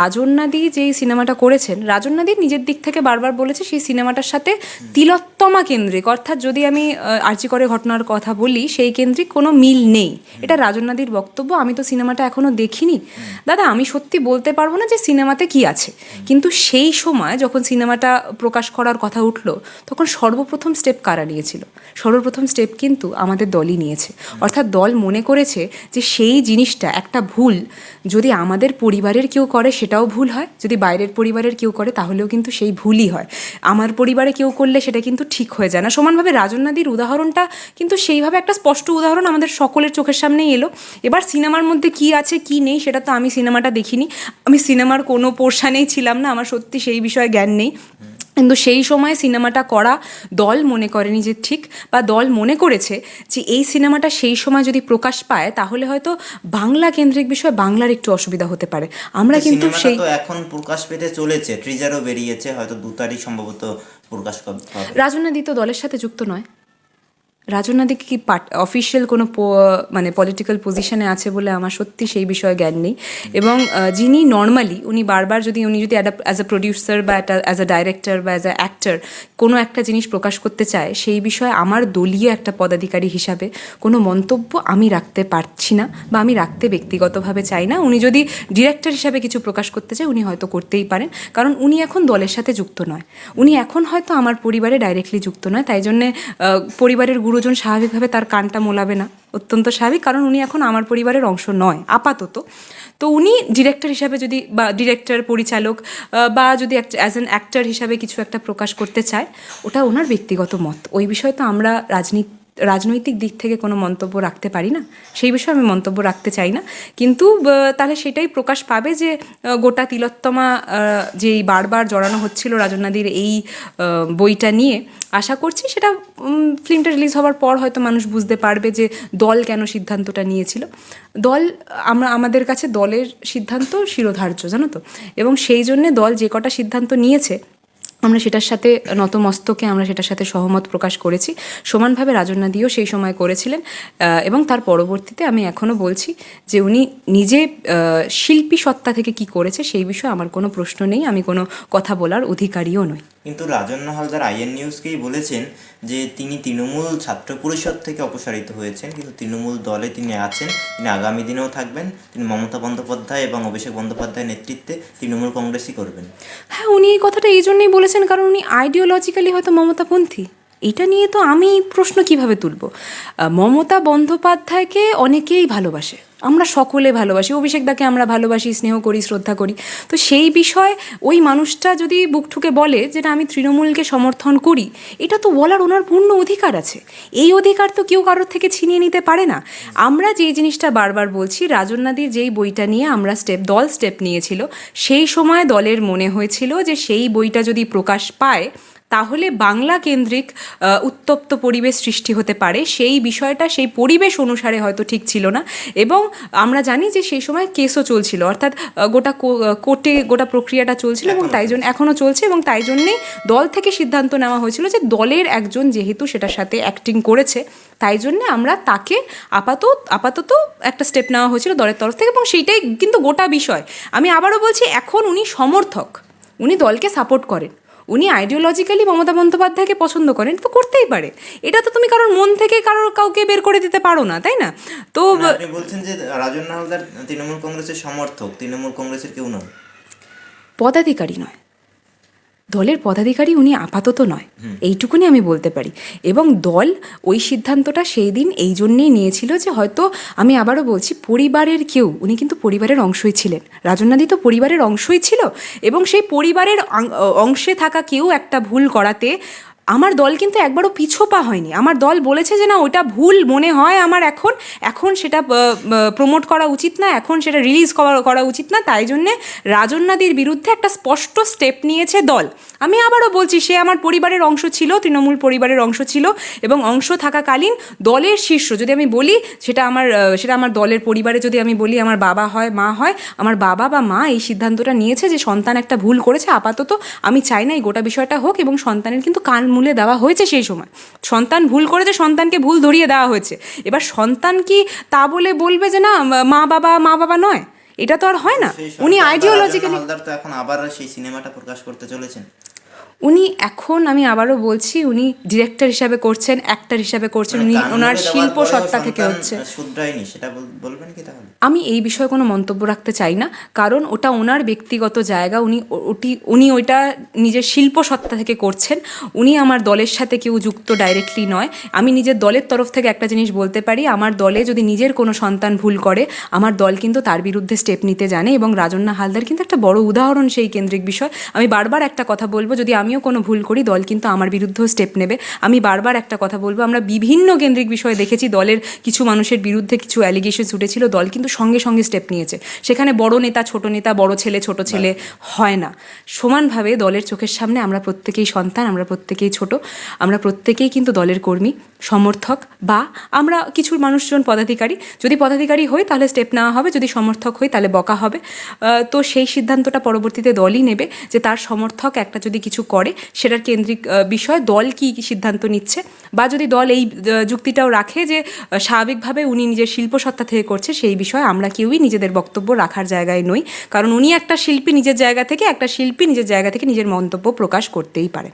রাজন্যাদি যেই সিনেমাটা করেছেন, রাজন্যাদি নিজের দিক থেকে বারবার বলেছে সেই সিনেমাটার সাথে তিলোত্তমা কেন্দ্রিক। অর্থাৎ যদি আমি আর্জি করে ঘটনার কথা বলি, সেই কেন্দ্রিক কোনো মিল নেই। এটা রাজন্যাদির বক্তব্য, আমি তো সিনেমাটা এখনও দেখিনি। দাদা, আমি সত্যি বলতে পারব না যে সিনেমাতে কি আছে। কিন্তু সেই সময় যখন সিনেমাটা প্রকাশ করার কথা উঠল, তখন সর্বপ্রথম স্টেপ কারা নিয়েছিল? সর্বপ্রথম স্টেপ কিন্তু আমাদের দলই নিয়েছে। অর্থাৎ দল মনে করেছে যে সেই জিনিসটা, একটা ভুল যদি আমাদের পরিবারের কেউ করে সেটাও ভুল হয়। যদি বাইরের পরিবারের কেউ করে, তাহলেও কিন্তু সেই ভুলই হয়। আমার পরিবারে কেউ করলে সেটা কিন্তু ঠিক হয়ে যায় না। সমানভাবে রাজনাদির উদাহরণটা কিন্তু সেইভাবে একটা স্পষ্ট উদাহরণ আমাদের সকলের চোখের সামনেই এলো। এবার সিনেমার মধ্যে কি আছে, কি নেই, সেটা তো আমি সিনেমাটা দেখিনি। আমি সিনেমার কোনো পোর্শানেই ছিলাম না। আমার সত্যি সেই বিষয়ে জ্ঞান নেই। কিন্তু সেই সময় সিনেমাটা করা দল মনে করেনি যে ঠিক বা দল মনে করেছে যে এই সিনেমাটা সেই সময় যদি প্রকাশ পায় তাহলে হয়তো বাংলা কেন্দ্রিক বিষয়ে বাংলার একটু অসুবিধা হতে পারে। আমরা কিন্তু সেই এখন প্রকাশ পেতে চলেছে ট্রিজারও বেরিয়েছে হয়তো দু তারিখ সম্ভবত প্রকাশ রাজনাদিত তো দলের সাথে যুক্ত নয়। রাজনাদি কি অফিসিয়াল কোনো মানে পলিটিক্যাল পজিশনে আছে বলে আমার সত্যি সেই বিষয়ে জ্ঞান নেই। এবং যিনি নর্মালি উনি বারবার যদি, উনি যদি অ্যাজ আ প্রডিউসার বা অ্যাজ আ ডাইরেক্টর বা অ্যাজ আ অ্যাক্টর কোনো একটা জিনিস প্রকাশ করতে চায়, সেই বিষয়ে আমার দলীয় একটা পদাধিকারী হিসাবে কোনো মন্তব্য আমি রাখতে পারছি না বা আমি রাখতে ব্যক্তিগতভাবে চাই না। উনি যদি ডিরেক্টর হিসাবে কিছু প্রকাশ করতে চায়, উনি হয়তো করতেই পারেন। কারণ উনি এখন দলের সাথে যুক্ত নয়। উনি এখন হয়তো আমার পরিবারে ডাইরেক্টলি যুক্ত নয়। তাই জন্যে পরিবারের পরিবারের গুরুজন স্বাভাবিকভাবে তার কানটা মোলাবে না। অত্যন্ত স্বাভাবিক, কারণ উনি এখন আমার পরিবারের অংশ নয়, আপাতত। তো উনি ডিরেক্টর হিসাবে যদি বা ডিরেক্টর পরিচালক বা যদি অ্যাজ অ্যান অ্যাক্টার হিসাবে কিছু একটা প্রকাশ করতে চায়, ওটা ওনার ব্যক্তিগত মত। ওই বিষয়ে তো আমরা রাজনীতি রাজনৈতিক দিক থেকে কোনো মন্তব্য রাখতে পারি না, সেই বিষয়ে আমি মন্তব্য রাখতে চাই না। কিন্তু তাহলে সেটাই প্রকাশ পাবে যে গোটা তিলোত্তমা যেই বারবার জড়ানো হচ্ছিল রাজনাদির এই বইটা নিয়ে, আশা করছি সেটা ফিল্মটা রিলিজ হওয়ার পর হয়তো মানুষ বুঝতে পারবে যে দল কেন সিদ্ধান্তটা নিয়েছিল। দল, আমরা, আমাদের কাছে দলের সিদ্ধান্ত শিরোধার্য, জানো তো? এবং সেই জন্যে দল যে কটা সিদ্ধান্ত নিয়েছে আমরা সেটার সাথে নতমস্তকে আমরা সেটার সাথে সহমত প্রকাশ করেছি। সমানভাবে রাজন্যাদিও সেই সময় করেছিলেন এবং তার পরবর্তীতে আমি এখনও বলছি যে উনি নিজে শিল্পী সত্তা থেকে কি করেছে সেই বিষয়ে আমার কোনো প্রশ্ন নেই, আমি কোনো কথা বলার অধিকারীও নই। কিন্তু রাজন্য হালদার আইএন নিউজকেই বলেছেন যে তিনি তৃণমূল ছাত্র পরিষদ থেকে অপসারিত হয়েছেন, কিন্তু তৃণমূল দলে তিনি আছেন, তিনি আগামী দিনেও থাকবেন, তিনি মমতা বন্দ্যোপাধ্যায় এবং অভিষেক বন্দ্যোপাধ্যায়ের নেতৃত্বে তৃণমূল কংগ্রেসই করবেন। হ্যাঁ উনি এই কথাটা এই জন্যই বলেছেন কারণ উনি আইডিওলজিক্যালি হয়তো মমতাপন্থী। এটা নিয়ে তো আমি প্রশ্ন কীভাবে তুলব? মমতা বন্দ্যোপাধ্যায়কে অনেকেই ভালোবাসে। আমরা সকলে ভালোবাসি। অভিষেক দাকে আমরা ভালোবাসি, স্নেহ করি, শ্রদ্ধা করি। তো সেই বিষয় ওই মানুষটা যদি বুক ঠুকে বলে যেটা আমি তৃণমূলকে সমর্থন করি, এটা তো বলার ওনার পূর্ণ অধিকার আছে। এই অধিকার তো কেউ কারোর থেকে ছিনিয়ে নিতে পারে না। আমরা যেই জিনিসটা বারবার বলছি রাজন্যাদির যেই বইটা নিয়ে আমরা স্টেপ, দল স্টেপ নিয়েছিল, সেই সময় দলের মনে হয়েছিল যে, সেই বইটা যদি প্রকাশ পায় তাহলে বাংলা কেন্দ্রিক উত্তপ্ত পরিবেশ সৃষ্টি হতে পারে। সেই বিষয়টা সেই পরিবেশ অনুসারে হয়তো ঠিক ছিল না। এবং আমরা জানি যে সেই সময় কেসও চলছিল। অর্থাৎ গোটা কোর্টে গোটা প্রক্রিয়াটা চলছিল এবং তাই জন্য এখনও চলছে এবং তাই জন্যেই দল থেকে সিদ্ধান্ত নেওয়া হয়েছিল যে দলের একজন যেহেতু সেটার সাথে অ্যাক্টিং করেছে তাই জন্য আমরা তাকে আপাতত আপাতত একটা স্টেপ নেওয়া হয়েছিল দলের তরফ থেকে এবং সেইটাই কিন্তু গোটা বিষয়। আমি আবারও বলছি এখন উনি সমর্থক। উনি দলকে সাপোর্ট করেন। উনি আইডিওলজিক্যালি মমতা বন্দ্যোপাধ্যায়কে পছন্দ করেন তো করতেই পারে। এটা তো তুমি কারোর মন থেকে কারোর কাউকে বের করে দিতে পারো না তাই না? তো আপনি বলছেন যে রাজন হালদার তৃণমূল কংগ্রেসের সমর্থক তৃণমূল কংগ্রেসের কেউ নয়। পদাধিকারী নয়। দলের পদাধিকারী উনি আপাতত নয়। এইটুকুনি আমি বলতে পারি। এবং দল ওই সিদ্ধান্তটা সেই দিন এই জন্যেই নিয়েছিল যে হয়তো আমি আবারও বলছি পরিবারের কেউ উনি কিন্তু পরিবারের অংশই ছিলেন। রাজনাদি তো পরিবারের অংশই ছিল এবং সেই পরিবারের অংশে থাকা কেউ একটা ভুল করাতে আমার দল কিন্তু একবারও পিছোপা হয়নি। আমার দল বলেছে যে না, ওটা ভুল মনে হয় আমার এখন। এখন সেটা প্রমোট করা উচিত না, এখন সেটা রিলিজ করা করা উচিত না। তাই জন্যে রাজন্যাদির বিরুদ্ধে একটা স্পষ্ট স্টেপ নিয়েছে দল। আমি আবারও বলছি, সে আমার পরিবারের অংশ ছিল, তৃণমূল পরিবারের অংশ ছিল এবং অংশ থাকাকালীন দলের শীর্ষ। যদি আমি বলি, সেটা আমার সেটা আমার দলের পরিবারে যদি আমি বলি, আমার বাবা হয়, মা হয়, আমার বাবা বা মা এই সিদ্ধান্তটা নিয়েছে যে সন্তান একটা ভুল করেছে, আপাতত আমি চাই না এই গোটা বিষয়টা হোক এবং সন্তানের কিন্তু কান মূলে দেওয়া হয়েছে সেই সময়। সন্তান ভুল করেছে সন্তানকে ভুল ধরিয়ে দেওয়া হয়েছে। এবার সন্তান কি তা বলে বলবে যে না মা বাবা মা বাবা নয়? এটা তো আর হয় না। উনি আইডিওলজিক্যালি তো এখন আবার সেই সিনেমাটা প্রকাশ করতে চলেছেন। উনি এখন আমি আবারও বলছি উনি ডিরেক্টর হিসাবে করছেন অ্যাক্টর হিসাবে করছেন মানে উনি ওনার শিল্প সত্তা থেকে হচ্ছে। আমি এই বিষয়ে কোনো মন্তব্য রাখতে চাই না কারণ ওটা ওনার ব্যক্তিগত জায়গা উনি ওটি উনি ওইটা নিজের শিল্প সত্তা থেকে করছেন উনি আমার দলের সাথে কেউ যুক্ত ডাইরেক্টলি নয়। আমি নিজের দলের তরফ থেকে একটা জিনিস বলতে পারি আমার দলে যদি নিজের কোনো সন্তান ভুল করে আমার দল কিন্তু তার বিরুদ্ধে স্টেপ নিতে জানে এবং রাজন্না হালদার কিন্তু একটা বড় উদাহরণ সেই কেন্দ্রিক বিষয়। আমি বারবার একটা কথা বলব যদি আমিও কোনো ভুল করি দল কিন্তু আমার বিরুদ্ধেও স্টেপ নেবে। আমি বারবার একটা কথা বলব আমরা বিভিন্ন কেন্দ্রিক বিষয়ে দেখেছি দলের কিছু মানুষের বিরুদ্ধে কিছু অ্যালিগেশন উঠেছিল দল কিন্তু সঙ্গে সঙ্গে স্টেপ নিয়েছে। সেখানে বড় নেতা ছোট নেতা বড় ছেলে ছোট ছেলে হয় না। সমানভাবে দলের চোখের সামনে আমরা প্রত্যেকেই সন্তান আমরা প্রত্যেকেই ছোট আমরা প্রত্যেকেই কিন্তু দলের কর্মী। সমর্থক বা আমরা কিছু মানুষজন পদাধিকারী, যদি পদাধিকারী হই তাহলে স্টেপ নেওয়া হবে, যদি সমর্থক হই তাহলে বকা হবে। তো সেই সিদ্ধান্তটা পরবর্তীতে দলই নেবে যে তার সমর্থক একটা যদি কিছু করে, সেটার কেন্দ্রিক বিষয় দল কি সিদ্ধান্ত নিচ্ছে বা যদি দল এই যুক্তিটাও রাখে যে স্বাভাবিকভাবে উনি নিজের শিল্পসত্তা থেকে করছে, সেই বিষয়ে আমরা কেউই নিজেদের বক্তব্য রাখার জায়গায় নই। কারণ উনি একটা শিল্পী নিজের জায়গা থেকে, একটা শিল্পী নিজের জায়গা থেকে নিজের মন্তব্য প্রকাশ করতেই পারে।